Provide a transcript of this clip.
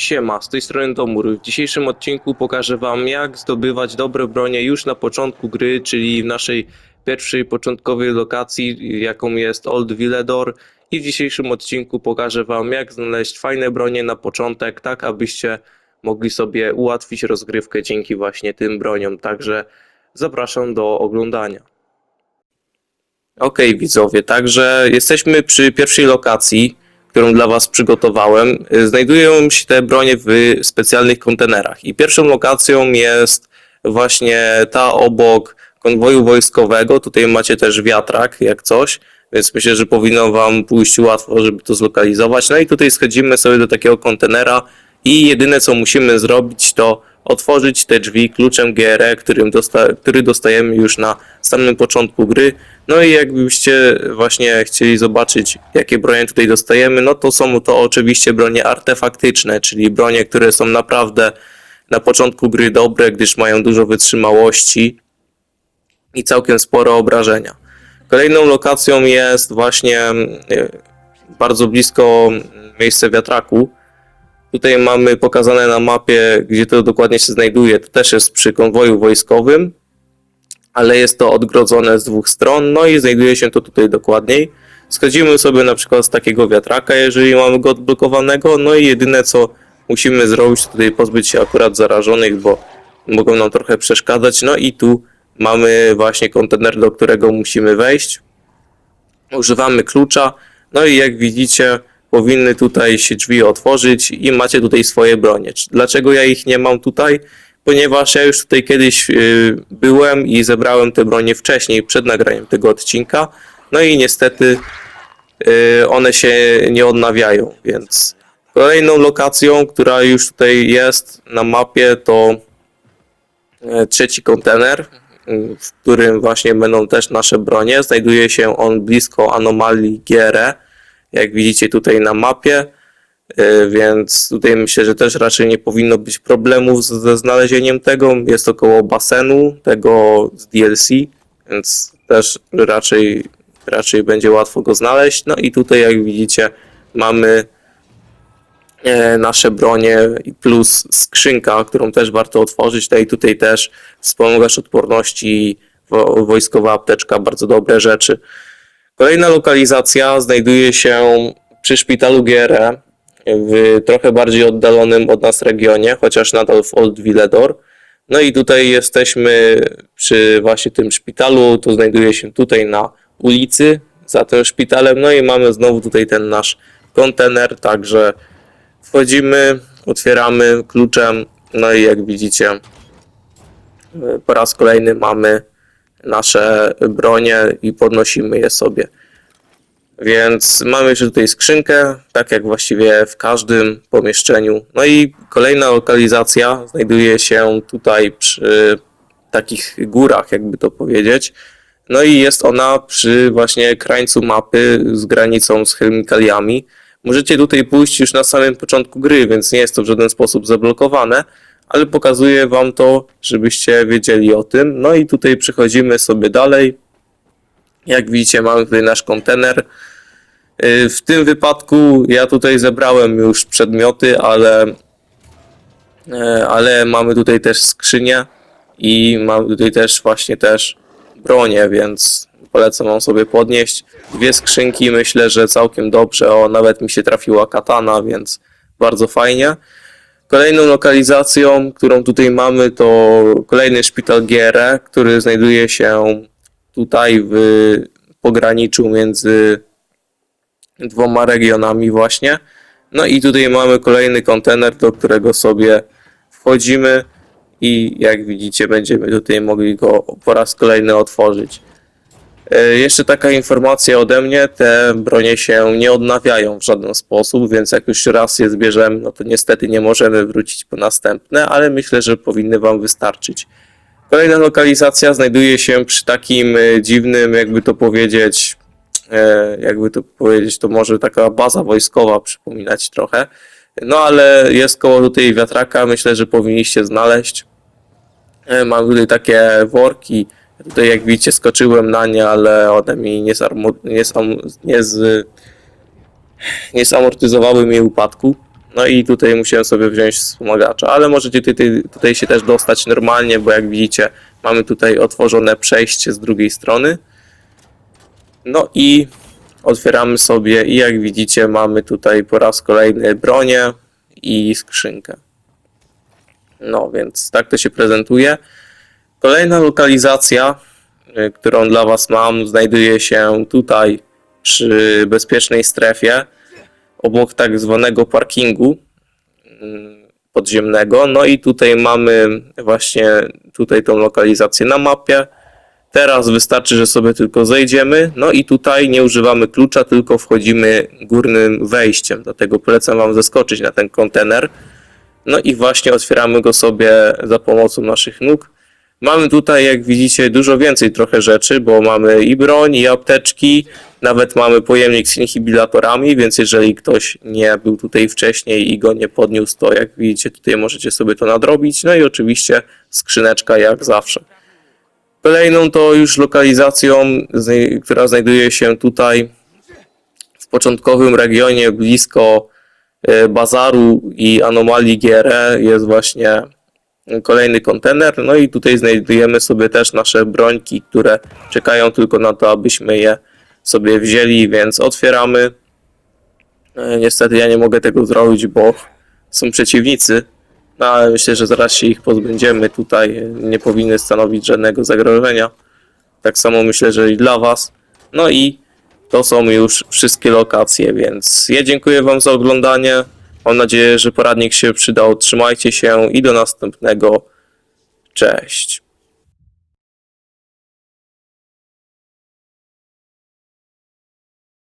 Siema, z tej strony Domur. W dzisiejszym odcinku pokażę Wam, jak zdobywać dobre bronie już na początku gry, czyli w naszej pierwszej początkowej lokacji, jaką jest Old Villedor. I w dzisiejszym odcinku pokażę Wam, jak znaleźć fajne bronie na początek, tak abyście mogli sobie ułatwić rozgrywkę dzięki właśnie tym broniom. Także zapraszam do oglądania. Okej, widzowie, także jesteśmy przy pierwszej lokacji, którą dla Was przygotowałem. Y, Znajdują się te bronie w specjalnych kontenerach. I pierwszą lokacją jest właśnie ta obok konwoju wojskowego. Tutaj macie też wiatrak, jak coś, więc myślę, że powinno Wam pójść łatwo, żeby to zlokalizować. No i tutaj schodzimy sobie do takiego kontenera i jedyne co musimy zrobić to otworzyć te drzwi kluczem GRE, którym dosta który dostajemy już na samym początku gry. No i jakbyście właśnie chcieli zobaczyć, jakie bronie tutaj dostajemy, no to są to oczywiście bronie artefaktyczne, czyli bronie, które są naprawdę na początku gry dobre, gdyż mają dużo wytrzymałości i całkiem sporo obrażenia. Kolejną lokacją jest właśnie e, bardzo blisko miejsce wiatraku. Tutaj mamy pokazane na mapie, gdzie to dokładnie się znajduje. To też jest przy konwoju wojskowym, ale jest to odgrodzone z dwóch stron, no i znajduje się to tutaj dokładniej. Schodzimy sobie na przykład z takiego wiatraka, jeżeli mamy go odblokowanego, no i jedyne co musimy zrobić, to tutaj pozbyć się akurat zarażonych, bo mogą nam trochę przeszkadzać. No i tu mamy właśnie kontener, do którego musimy wejść. Używamy klucza, no i jak widzicie, powinny tutaj się drzwi otworzyć i macie tutaj swoje bronie. Dlaczego ja ich nie mam tutaj? Ponieważ ja już tutaj kiedyś y, byłem i zebrałem te bronie wcześniej, przed nagraniem tego odcinka. No i niestety y, one się nie odnawiają, więc kolejną lokacją, która już tutaj jest na mapie, to e, trzeci kontener, w którym właśnie będą też nasze bronie. Znajduje się on blisko anomalii Gere, jak widzicie tutaj na mapie, y, więc tutaj myślę, że też raczej nie powinno być problemów ze znalezieniem tego. Jest to koło basenu, tego z DLC, więc też raczej, raczej będzie łatwo go znaleźć. No i tutaj jak widzicie mamy e, nasze bronie plus skrzynka, którą też warto otworzyć. No i tutaj też wspomagasz odporności, wo- wojskowa apteczka, bardzo dobre rzeczy. Kolejna lokalizacja znajduje się przy szpitalu GRE w trochę bardziej oddalonym od nas regionie, chociaż nadal w Old Villedor. No i tutaj jesteśmy przy właśnie tym szpitalu, to znajduje się tutaj na ulicy za tym szpitalem. No i mamy znowu tutaj ten nasz kontener, także wchodzimy, otwieramy kluczem, no i jak widzicie po raz kolejny mamy nasze bronie i podnosimy je sobie. Więc mamy jeszcze tutaj skrzynkę, tak jak właściwie w każdym pomieszczeniu. No i kolejna lokalizacja znajduje się tutaj przy takich górach, jakby to powiedzieć. No i jest ona przy właśnie krańcu mapy z granicą z chemikaliami. Możecie tutaj pójść już na samym początku gry, więc nie jest to w żaden sposób zablokowane, ale pokazuję wam to, żebyście wiedzieli o tym. No i tutaj przechodzimy sobie dalej. Jak widzicie, mamy tutaj nasz kontener. Y, W tym wypadku ja tutaj zebrałem już przedmioty, ale, e, ale mamy tutaj też skrzynię i mamy tutaj też właśnie też bronię, więc polecam wam sobie podnieść. Dwie skrzynki, myślę, że całkiem dobrze. O, nawet mi się trafiła katana, więc bardzo fajnie. Kolejną lokalizacją, którą tutaj mamy, to kolejny szpital GRE, który znajduje się tutaj w pograniczu między dwoma regionami właśnie. No i tutaj mamy kolejny kontener, do którego sobie wchodzimy i jak widzicie będziemy tutaj mogli go po raz kolejny otworzyć. E, Jeszcze taka informacja ode mnie, te bronie się nie odnawiają w żaden sposób, więc jak już raz je zbierzemy, no to niestety nie możemy wrócić po następne, ale myślę, że powinny Wam wystarczyć. Kolejna lokalizacja znajduje się przy takim e, dziwnym, jakby to powiedzieć, e, jakby to powiedzieć, to może taka baza wojskowa przypominać trochę. No ale jest koło tutaj wiatraka, myślę, że powinniście znaleźć. Mam tutaj takie worki. Tutaj jak widzicie skoczyłem na nie, ale one mi nie, zarmo- nie, sam- nie, z, nie zamortyzowały mi upadku. No i tutaj musiałem sobie wziąć wspomagacza, ale możecie tutaj, tutaj się też dostać normalnie, bo jak widzicie, mamy tutaj otworzone przejście z drugiej strony. No i otwieramy sobie i jak widzicie mamy tutaj po raz kolejny bronię i skrzynkę. No więc tak to się prezentuje. Kolejna lokalizacja, y, którą dla Was mam, znajduje się tutaj przy bezpiecznej strefie, obok tak zwanego parkingu mm, podziemnego. No i tutaj mamy właśnie tutaj tą lokalizację na mapie. Teraz wystarczy, że sobie tylko zejdziemy. No i tutaj nie używamy klucza, tylko wchodzimy górnym wejściem. Dlatego polecam Wam zeskoczyć na ten kontener. No i właśnie otwieramy go sobie za pomocą naszych nóg. Mamy tutaj, jak widzicie, dużo więcej trochę rzeczy, bo mamy i broń, i apteczki, nawet mamy pojemnik z inhibilatorami, więc jeżeli ktoś nie był tutaj wcześniej i go nie podniósł, to jak widzicie, tutaj możecie sobie to nadrobić. No i oczywiście skrzyneczka jak zawsze. Kolejną to już lokalizacją, która znajduje się tutaj w początkowym regionie blisko e, bazaru i anomalii GRE jest właśnie kolejny kontener. No i tutaj znajdujemy sobie też nasze brońki, które czekają tylko na to, abyśmy je sobie wzięli, więc otwieramy. E, Niestety ja nie mogę tego zrobić, bo są przeciwnicy, no ale myślę, że zaraz się ich pozbędziemy. Tutaj nie powinny stanowić żadnego zagrożenia. Tak samo myślę, że i dla Was. No i to są już wszystkie lokacje, więc ja dziękuję Wam za oglądanie. Mam nadzieję, że poradnik się przydał. Trzymajcie się i do następnego. Cześć.